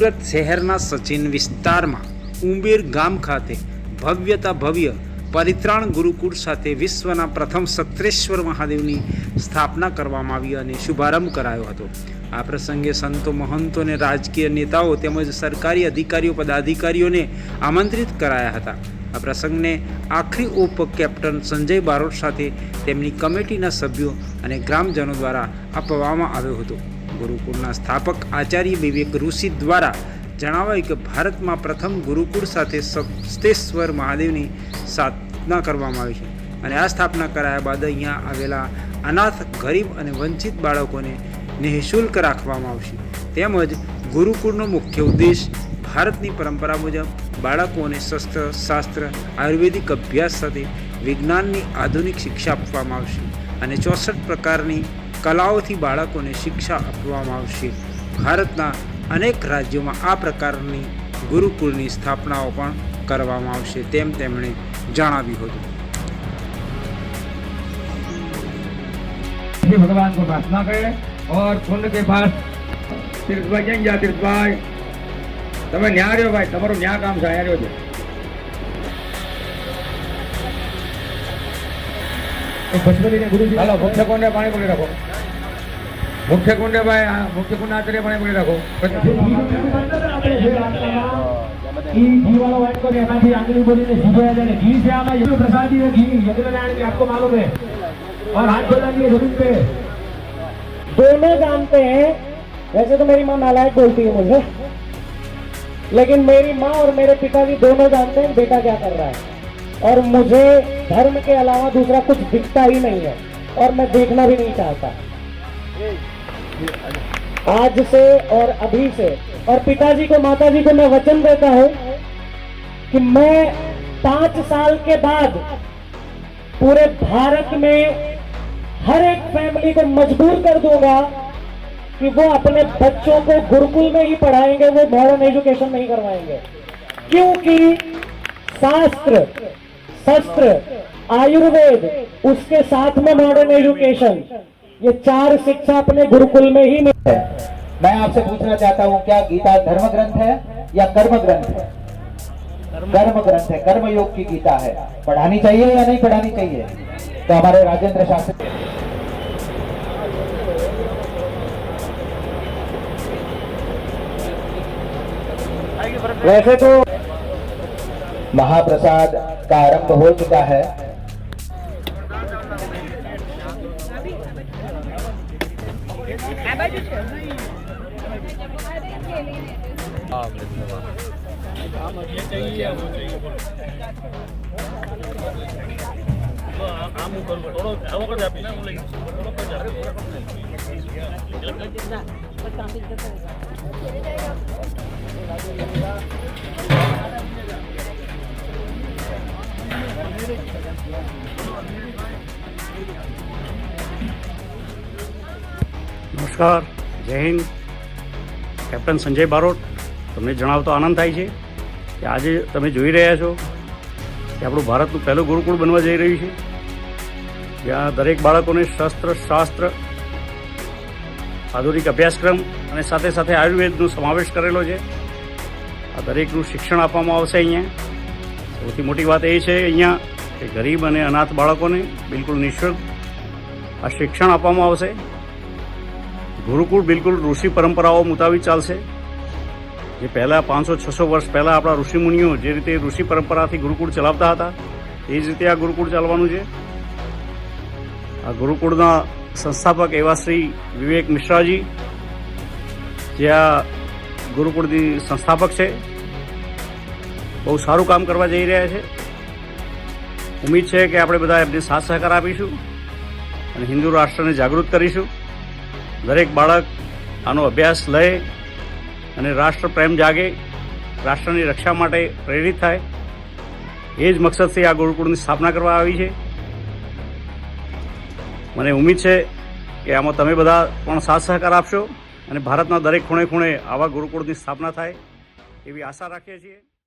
સુરત શહેરના સચિન વિસ્તારમાં ઉંબેર ગામ ખાતે ભવ્યતા ભવ્ય પરિત્રાણ ગુરુકુળ સાથે વિશ્વના પ્રથમ સત્રેશ્વર મહાદેવની સ્થાપના કરવામાં આવી અને શુભારંભ કરાયો હતો. આ પ્રસંગે સંતો, મહંતો અને રાજકીય નેતાઓ તેમજ સરકારી અધિકારીઓ, પદાધિકારીઓને આમંત્રિત કરાયા હતા. આ પ્રસંગને આખરી ઓપ કેપ્ટન સંજય બારોટ સાથે તેમની કમિટીના સભ્યો અને ગ્રામજનો દ્વારા આપવામાં આવ્યો હતો. ગુરુકુળના સ્થાપક આચાર્ય વિવેક ઋષિ દ્વારા જણાવાયું કે ભારતમાં પ્રથમ ગુરુકુળ સાથે સપ્તેશ્વર મહાદેવની સ્થાપના કરવામાં આવી છે. અને આ સ્થાપના કરાયા બાદ અહીંયા આવેલા અનાથ, ગરીબ અને વંચિત બાળકોને નિઃશુલ્ક રાખવામાં આવશે. તેમજ ગુરુકુળનો મુખ્ય ઉદ્દેશ ભારતની પરંપરા મુજબ બાળકોને શસ્ત્ર શાસ્ત્ર, આયુર્વેદિક અભ્યાસ સાથે વિજ્ઞાનની આધુનિક શિક્ષા આપવામાં આવશે. અને ચોસઠ પ્રકારની કલાઓથી બાળકોને શિક્ષા આપવામાં આવશે ભારતના અનેક રાજ્યોમાં આ પ્રકારની ગુરુકુળની સ્થાપનાઓ પણ કરવામાં આવશે તેમ તેમણે જણાવ્યું હતું श्री भगवान को प्रार्थना करें और कुंड के पास तीर्थभाई जैन जा तीर्थभाई તમે ન્યા રહ્યો ભાઈ તમારું ન્યા કામ છે અહીંયા રહ્યો છે હાલો મુખ્ય કુંડે પાણી બોલી રાખો મુખ્ય કુંડે ભાઈ આ મુખ્ય કુંડ આચાર્ય પાણી બોલી રાખો घी घी वाला व्हाइट को कहना थी आंगली बोली ने सीधे आ जाने घी से आना ये प्रसादी है घी यज्ञनारायण की आपको मालूम है और हाथ फैलाइए जमीन पे दोनों जानते हैं वैसे तो मेरी माँ नालायक बोलती है मुझे लेकिन मेरी माँ और मेरे पिताजी दोनों जानते हैं बेटा क्या कर रहा है और मुझे धर्म के अलावा दूसरा कुछ दिखता ही नहीं है, और मैं देखना भी नहीं चाहता। आज से और अभी से, और पिताजी को, माताजी को मैं वचन देता हूँ कि मैं पाँच साल के बाद पूरे भारत में हर एक फैमिली को मजबूर कर दूँगा कि वो अपने बच्चों को गुरुकुल में ही पढ़ाएँगे, वो मॉडर्न एजुकेशन नहीं करवाएँगे। क्योंकि शास्त्र शस्त्र, आयुर्वेद, उसके साथ में मॉडर्न एजुकेशन ये चार शिक्षा अपने गुरुकुल में ही मिलती है। मैं आपसे पूछना चाहता हूँ, क्या गीता धर्म ग्रंथ है या कर्म ग्रंथ है? कर्म ग्रंथ है कर्म योग की गीता है। पढ़ानी चाहिए या नहीं पढ़ानी चाहिए? तो हमारे राजेंद्र शास्त्री वैसे तो महाप्रसाद का आरंभ हो चुका है। નમસ્કાર, જય હિન્દ. કેપ્ટન સંજય બારોટ, તમને જણાવતો આનંદ થાય છે કે આજે તમે જોઈ રહ્યા છો કે આપણું ભારતનું પહેલું ગુરુકુળ બનવા જઈ રહ્યું છે. જ્યાં દરેક બાળકોને શસ્ત્ર, શાસ્ત્ર, આધુનિક અભ્યાસક્રમ અને સાથે સાથે આયુર્વેદનો સમાવેશ કરેલો છે. આ દરેકનું શિક્ષણ આપવામાં આવશે અહીંયા. સૌથી મોટી વાત એ છે અહીંયા કે ગરીબ અને અનાથ બાળકોને બિલકુલ નિઃશુલ્ક આ શિક્ષણ આપવામાં આવશે. ગુરુકુળ બિલકુલ ઋષિ પરંપરાઓ મુતાબિક ચાલશે. જે પહેલાં પાંચસો છસો વર્ષ પહેલાં આપણા ઋષિમુનિઓ જે રીતે ઋષિ પરંપરાથી ગુરુકુળ ચલાવતા હતા, એ જ રીતે આ ગુરુકુળ ચાલવાનું છે. આ ગુરુકુળના સંસ્થાપક એવા શ્રી વિવેક મિશ્રાજી, જે આ ગુરુકુળની સંસ્થાપક છે. બહુ સારું કામ કરવા જઈ રહ્યા છે. ઉમ્મીદ છે કે આપણે બધા એમને સાથ સહકાર આપીશું અને હિન્દુ રાષ્ટ્રને જાગૃત કરીશું. દરેક બાળક આનો અભ્યાસ લે અને રાષ્ટ્રપ્રેમ જાગે, રાષ્ટ્રની રક્ષા માટે પ્રેરિત થાય. એ જ મકસદથી આ ગુરુકુળની સ્થાપના કરવા આવી છે. મને ઉમ્મીદ છે કે આમાં તમે બધા પણ સાથ સહકાર આપશો અને ભારતના દરેક ખૂણે ખૂણે આવા ગુરુકુળની સ્થાપના થાય એવી આશા રાખીએ છીએ.